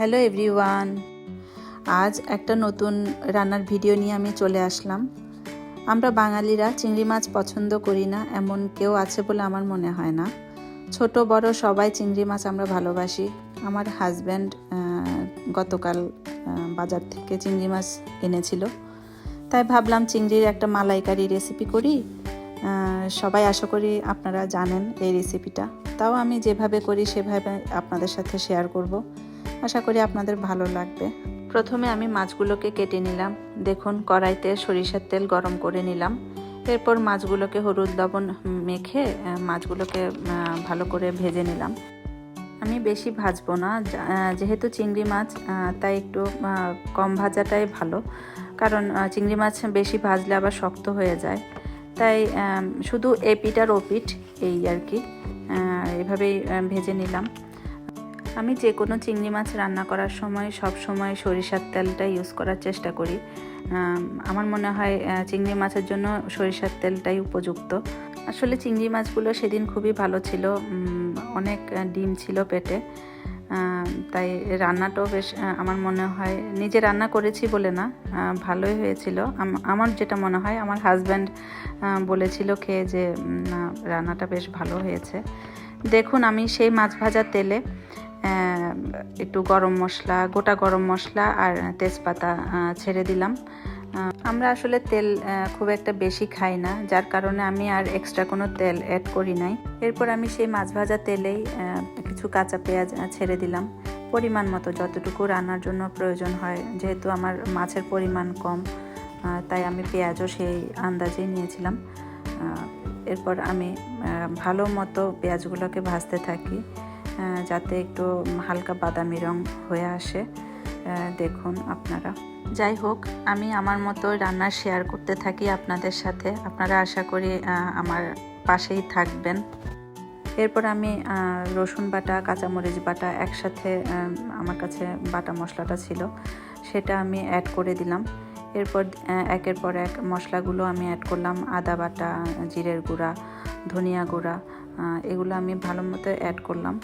Hello everyone আজ একটা নতুন রান্নার ভিডিও নিয়ে আমি চলে আসলাম। আমরা বাঙালিরা চিংড়ি মাছ পছন্দ করি না, এমন কেউ আছে বলে আমার মনে হয় না। ছোট, বড় সবাই চিংড়ি মাছ আমরা ভালোবাসি। আমার হাজব্যান্ড গতকাল বাজার থেকে চিংড়ি মাছ এনেছিল। তাই ভাবলাম চিংড়ির একটা মালাইকারি রেসিপি করি। সবাই আশা করি আপনারা জানেন এই রেসিপিটা তাও আমি যেভাবে করি, সেভাবে আপনাদের সাথে শেয়ার করব। আশা করি আপনাদের ভালো লাগবে। প্রথমে আমি মাছগুলোকে কেটে নিলাম। দেখুন, কড়াইতে সরিষার তেল গরম করে নিলাম। এরপর মাছগুলোকে হলুদ লবণ মেখে মাছগুলোকে ভালো করে ভেজে নিলাম। আমি বেশি ভাজবো না যেহেতু চিংড়ি মাছ তাই একটু কম ভাজাটাই ভালো। কারণ চিংড়ি মাছ বেশি ভাজলে আবার শক্ত হয়ে যায়। তাই শুধু এপিট আর ওপিট এই আর কি। এভাবেই ভেজে নিলাম। আমি যে কোনো চিংড়ি মাছ রান্না করার সময় সব সময় সরিষার তেলটা ইউজ করার চেষ্টা করি। আমার মনে হয় চিংড়ি মাছের জন্য সরিষার তেলটাই উপযুক্ত। আসলে চিংড়ি মাছগুলো সেদিন খুবই ভালো ছিল অনেক ডিম ছিল পেটে। তাই রান্নাটাও বেশ আমার মনে হয়, নিজে রান্না করেছি বলে না ভালোই হয়েছিল। আম- আমার যেটা মনে হয়, আমার হাজব্যান্ড বলেছিল খেয়ে যে রান্নাটা বেশ ভালো হয়েছে। দেখুন, আমি সেই মাছ ভাজার তেলে একটু গরম মশলা, গোটা গরম মশলা আর তেজপাতা ছেড়ে দিলাম। আমরা আসলে তেল খুব একটা বেশি খাই না, যার কারণে আমি আর এক্সট্রা কোনো তেল অ্যাড করি নাই। এরপর আমি সেই মাছ ভাজা তেলেই কিছু কাঁচা পেঁয়াজ ছেড়ে দিলাম। পরিমাণ মতো যতটুকু রান্নার জন্য প্রয়োজন হয়, যেহেতু আমার মাছের পরিমাণ কম তাই আমি পেঁয়াজও সেই আন্দাজেই নিয়েছিলাম। এরপর আমি ভালো মতো পেঁয়াজগুলোকে ভাজতে থাকি। যাতে একটু হালকা বাদামি রং হয়ে আসে। দেখুন আপনারা। যাই হোক, আমি আমার মতো রান্না শেয়ার করতে থাকি আপনাদের সাথে। আপনারা আশা করি আমার পাশেই থাকবেন। এরপর আমি রসুন বাটা, কাঁচামরিচ বাটা একসাথে আমার কাছে বাটা মশলাটা ছিল। সেটা আমি অ্যাড করে দিলাম। এরপর একের পর এক মশলাগুলো আমি অ্যাড করলাম। আদা বাটা, জিরের গুঁড়া, ধনিয়া গুঁড়া এগুলো আমি ভালো মতো অ্যাড করলাম।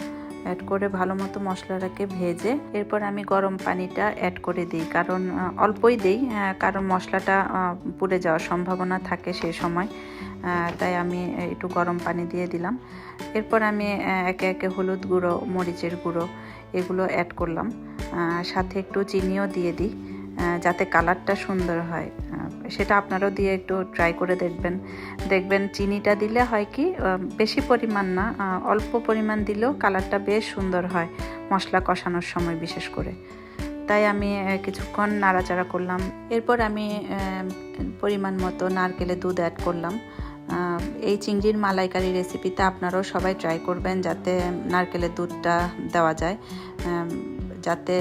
অ্যাড করে ভালো মতো মশলাটাকে ভেজে এরপর আমি গরম পানিটা অ্যাড করে দিই। কারণ অল্পই দিই কারণ মশলাটা পুড়ে যাওয়ার সম্ভাবনা থাকে সেই সময়। তাই আমি একটু গরম পানি দিয়ে দিলাম। এরপর আমি একে একে হলুদ গুঁড়ো, মরিচের গুঁড়ো এগুলো অ্যাড করলাম। সাথে একটু চিনিও দিয়ে দিই। যাতে কালারটা সুন্দর হয়। সেটা আপনারাও দিয়ে একটু ট্রাই করে দেখবেন। দেখবেন চিনিটা দিলে হয় কি বেশি পরিমাণ না অল্প পরিমাণ দিলেও কালারটা বেশ সুন্দর হয় মশলা কষানোর সময় বিশেষ করে। তাই আমি কিছুক্ষণ নাড়াচাড়া করলাম। এরপর আমি পরিমাণ মতো নারকেলের দুধ অ্যাড করলাম। এই চিংড়ির মালাইকারি রেসিপিতে আপনারাও সবাই ট্রাই করবেন যাতে নারকেলের দুধটা দেওয়া যায়। যাতে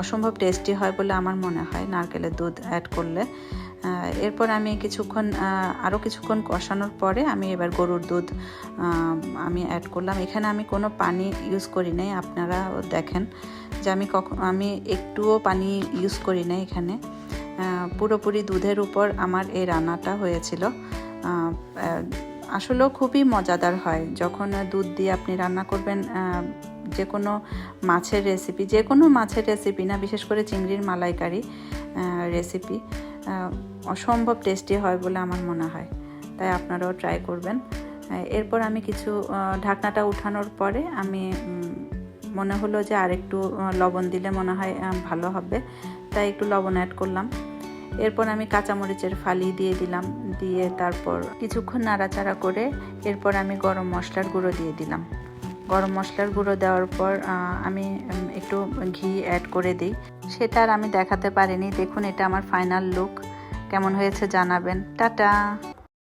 অসম্ভব টেস্টি হয় বলে আমার মনে হয়। নারকেলের দুধ অ্যাড করলে। এরপর আমি কিছুক্ষণ আরও কিছুক্ষণ কষানোর পরে আমি এবার গরুর দুধ আমি অ্যাড করলাম। এখানে আমি কোনো পানি ইউজ করি নাই। আপনারা দেখেন যে আমি কখন আমি একটুও পানি ইউজ করি নাই এখানে। পুরোপুরি দুধের উপর আমার এই রান্নাটা হয়েছিল। আসলেও খুবই মজাদার হয়। যখন দুধ দিয়ে আপনি রান্না করবেন যে কোনো মাছের রেসিপি যে কোনো মাছের রেসিপি না, বিশেষ করে চিংড়ির মালাইকারি রেসিপি অসম্ভব টেস্টি হয় বলে আমার মনে হয়। তাই আপনারাও ট্রাই করবেন। এরপর আমি কিছু ঢাকনাটা উঠানোর পরে আমি মনে হলো যে আরেকটু লবণ দিলে মনে হয় ভালো হবে। তাই একটু লবণ অ্যাড করলাম। এরপর আমি কাঁচামরিচের ফালি দিয়ে দিলাম, দিয়ে তারপর কিছুক্ষণ নাড়াচাড়া করে এরপর আমি গরম মশলার গুঁড়ো দিয়ে দিলাম। গরম মশলার গুঁড়ো দেওয়ার পর আমি একটু ঘি অ্যাড করে দিই। সেটা আর আমি দেখাতে পারিনি। দেখুন, এটা আমার ফাইনাল লুক কেমন হয়েছে জানাবেন। টাটা!